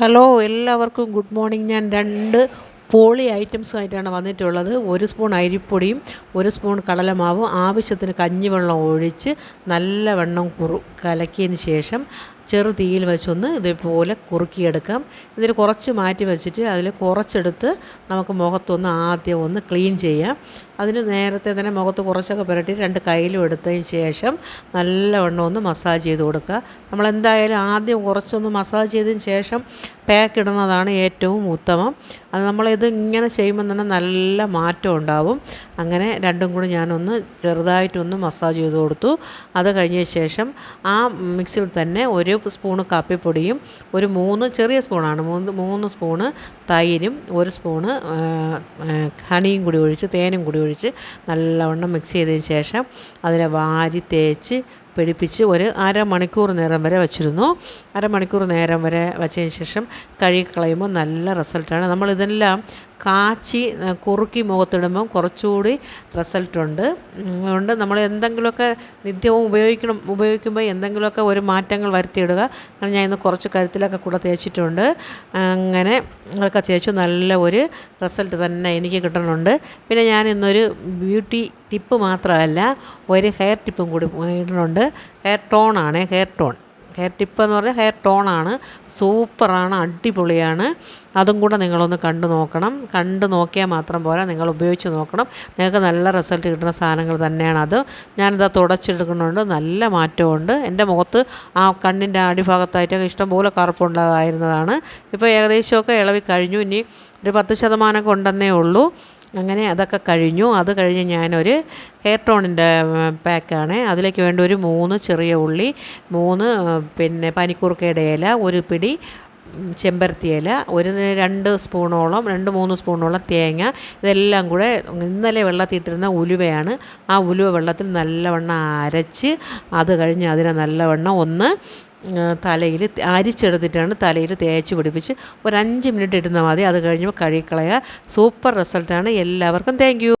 Hello എല്ലാവർക്കും good morning ഞാൻ രണ്ട് പോളി ഐറ്റംസുമായിട്ടാണ് വന്നിട്ടുള്ളത്. ഒരു സ്പൂൺ അരിപ്പൊടിയും ഒരു സ്പൂൺ കടലമാവും. ആവശ്യത്തിന് കഞ്ഞിവെള്ളം ഒഴിച്ച് നല്ലവണ്ണം കുറു കലക്കിയതിന് ശേഷം ചെറു തീയിൽ വെച്ചൊന്ന് ഇതേപോലെ കുറുക്കിയെടുക്കാം. ഇതിൽ കുറച്ച് മാറ്റി വെച്ചിട്ട് അതിൽ കുറച്ചെടുത്ത് നമുക്ക് മുഖത്തൊന്ന് ആദ്യം ഒന്ന് ക്ലീൻ ചെയ്യാം. അതിന് നേരത്തെ തന്നെ മുഖത്ത് കുറച്ചൊക്കെ പുരട്ടി രണ്ട് കയ്യിലും എടുത്തതിന് ശേഷം നല്ലവണ്ണം ഒന്ന് മസാജ് ചെയ്ത് കൊടുക്കുക. നമ്മൾ എന്തായാലും ആദ്യം കുറച്ചൊന്ന് മസാജ് ചെയ്തതിന് ശേഷം പാക്ക് ഇടുന്നതാണ് ഏറ്റവും ഉത്തമം. അത് നമ്മളിത് ഇങ്ങനെ ചെയ്യുമ്പോൾ തന്നെ നല്ല മാറ്റം ഉണ്ടാവും. അങ്ങനെ രണ്ടും കൂടി ഞാനൊന്ന് ചെറുതായിട്ടൊന്ന് മസാജ് ചെയ്ത് കൊടുത്തു. അത് കഴിഞ്ഞ ശേഷം ആ മിക്സിൽ തന്നെ ഒരു സ്പൂണ് കാപ്പിപ്പൊടിയും ഒരു മൂന്ന് ചെറിയ സ്പൂണാണ് മൂന്ന് മൂന്ന് സ്പൂണ് തൈരും ഒരു സ്പൂണ് ഹണിയും കൂടി ഒഴിച്ച് തേനും കൂടി ഒഴിച്ച് നല്ലവണ്ണം മിക്സ് ചെയ്തതിന് ശേഷം അതിനെ വാരി തേച്ച് പിടിപ്പിച്ച് ഒരു അരമണിക്കൂർ നേരം വരെ വച്ചിരുന്നു. അരമണിക്കൂർ നേരം വരെ വച്ചതിന് ശേഷം കഴുകി കളയുമ്പോൾ നല്ല റിസൾട്ടാണ്. നമ്മളിതെല്ലാം കാച്ചി കുറുക്കി മുഖത്തിടുമ്പം കുറച്ചുകൂടി റിസൾട്ടുണ്ട്. അതുകൊണ്ട് നമ്മൾ എന്തെങ്കിലുമൊക്കെ നിത്യവും ഉപയോഗിക്കണം ഉപയോഗിക്കുമ്പോൾ എന്തെങ്കിലുമൊക്കെ ഒരു മാറ്റങ്ങൾ വരുത്തിയിടുക. ഞാൻ ഇന്ന് കുറച്ച് കഴുത്തിലൊക്കെ കൂടെ തേച്ചിട്ടുണ്ട്. അങ്ങനെ അതൊക്കെ തേച്ചു നല്ല ഒരു റിസൾട്ട് തന്നെ എനിക്ക് കിട്ടുന്നുണ്ട് പിന്നെ ഞാൻ ഇന്നൊരു ബ്യൂട്ടി ടിപ്പ് മാത്രമല്ല ഒരു ഹെയർ ടിപ്പും കൂടി ഇടുന്നുണ്ട്. ഹെയർ ടോണാണ് ഹെയർ ടോൺ. ഹെയർ ടിപ്പ് എന്ന് പറഞ്ഞാൽ ഹെയർ ടോണാണ് സൂപ്പറാണ് അടിപൊളിയാണ്. അതും കൂടെ നിങ്ങളൊന്ന് കണ്ടു നോക്കണം. കണ്ടു നോക്കിയാൽ മാത്രം പോരാ നിങ്ങൾ ഉപയോഗിച്ച് നോക്കണം. നിങ്ങൾക്ക് നല്ല റിസൾട്ട് കിട്ടുന്ന സാധനങ്ങൾ തന്നെയാണ് അത്. ഞാനിത് തുടച്ചെടുക്കുന്നുണ്ട് നല്ല മാറ്റമുണ്ട്. എന്റെ മുഖത്ത് ആ കണ്ണിന്റെ അടിഭാഗത്തായിട്ടൊക്കെ ഇഷ്ടംപോലെ കറുപ്പുണ്ടായിരുന്നതാണ് ഇപ്പോൾ ഏകദേശമൊക്കെ ഇളവി കഴിഞ്ഞു. ഇനി ഒരു പത്ത് ശതമാനമൊക്കെ ഉണ്ടെന്നേ ഉള്ളൂ. അങ്ങനെ അതൊക്കെ കഴിഞ്ഞു. അത് കഴിഞ്ഞ് ഞാനൊരു ഹെയർ ടോണിന്റെ പാക്കാണ് അതിലേക്ക് വേണ്ട ഒരു മൂന്ന് ചെറിയ ഉള്ളി മൂന്ന് പിന്നെ പനിക്കൂർക്കയുടെ ഇല ഒരു പിടി ചെമ്പരത്തി ഇല ഒരു രണ്ട് സ്പൂണോളം രണ്ട് മൂന്ന് സ്പൂണോളം തേങ്ങ ഇതെല്ലാം കൂടെ ഇന്നലെ വെള്ളത്തിയിട്ടിരുന്ന ഉലുവയാണ്. ആ ഉലുവ വെള്ളത്തിൽ നല്ലവണ്ണം അരച്ച് അത് കഴിഞ്ഞ് അതിനെ നല്ലവണ്ണം ഒന്ന് തലയിൽ അരിച്ചെടുത്തിട്ടാണ് തലയിൽ തേച്ച് പിടിപ്പിച്ച് ഒരു അഞ്ച് മിനിറ്റ് ഇടുന്ന മതി അത് കഴിഞ്ഞപ്പോൾ കഴുകിക്കളയുക സൂപ്പർ റിസൾട്ടാണ്. എല്ലാവർക്കും താങ്ക്